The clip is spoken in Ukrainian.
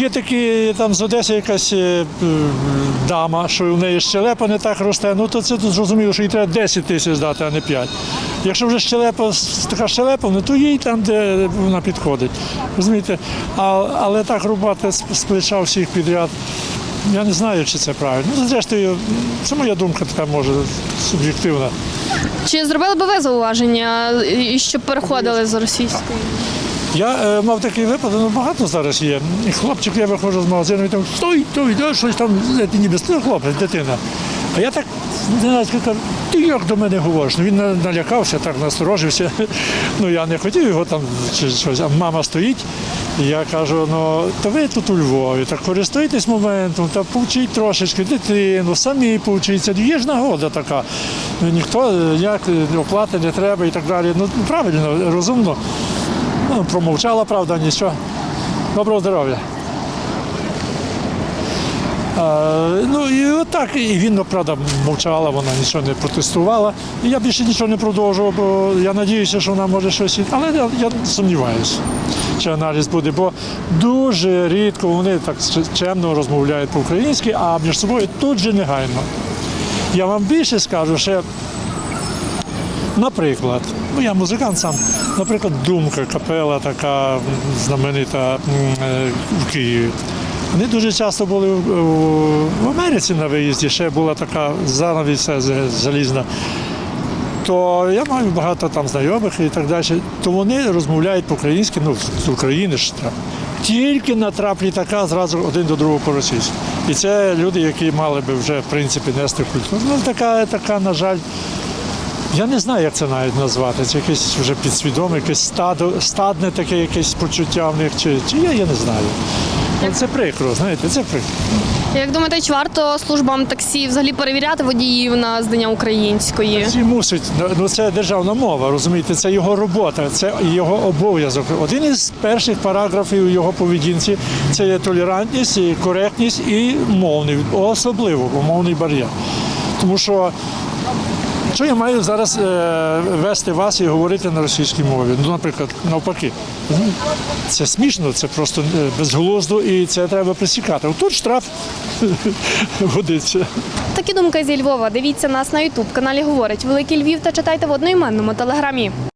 Є такі там з Одеси якась е, дама, що в неї щелепа не так росте, ну то це тут зрозуміло, що їй треба 10 тисяч дати, а не 5. Якщо вже щелепа така щелепа, ну то їй там, де вона підходить. Розумієте? А, але так рубати з, плеча всіх підряд. Я не знаю, чи це правильно. Ну, зрештою, це моя думка така може суб'єктивна. Чи зробили би ви зауваження, щоб переходили з російської? Я е, мав такий випадок, ну багато зараз є. Хлопчик, я виходжу з магазину, і там стой, стой, да, щось там, знаєте, ніби стой, хлопець, дитина. А я так не знаю, ти як до мене говориш? Ну, він на- налякався, так насторожився. Ну я не хотів його там чи щось. А мама стоїть. І я кажу, ну то ви тут у Львові, так користуйтесь моментом, та повчіть трошечки дитину, самі повчіться. Є ж нагода така. Ну, Ніхто е, ніяк е, оплати не треба і так далі. Ну правильно, розумно. Ну, промовчала, правда, нічого. Доброго здоров'я. А, ну і отак, і він, ну, правда, мовчала, вона нічого не протестувала. І я більше нічого не продовжував, бо я надіюся, що вона може щось. Але я, я сумніваюся, чи аналіз буде, бо дуже рідко вони так чемно розмовляють по-українськи, а між собою тут же негайно. Я вам більше скажу, ще Наприклад, ну я музикант сам, наприклад, думка, капела така знаменита е, в Києві. Вони дуже часто були в, в Америці на виїзді, ще була така занавіса залізна. То я маю багато там знайомих і так далі. То вони розмовляють по-українськи, ну з України ж треба. Тільки на трап літака зразу один до другого по-російськи. І це люди, які мали би вже в принципі нести культуру. Ну така, така, на жаль, я не знаю, як це навіть назвати. Це якесь вже підсвідоме, якесь стадо, стадне таке якесь почуття в них, чи, чи я, я не знаю. Ну, Це прикро, знаєте, це прикро. Як думаєте, чи варто службам таксі взагалі перевіряти водіїв на знання української? Всі мусять, ну це державна мова, розумієте, це його робота, це його обов'язок. Один із перших параграфів його поведінці це є толерантність, і коректність і мовний, особливо мовний бар'єр. Тому що що я маю зараз е, вести вас і говорити на російській мові? Ну, наприклад, навпаки. Це смішно, це просто е, безглуздо і це треба присікати. Тут штраф годиться. Такі думки зі Львова. Дивіться нас на Ютуб каналі Говорить Великий Львів та читайте в одноіменному телеграмі.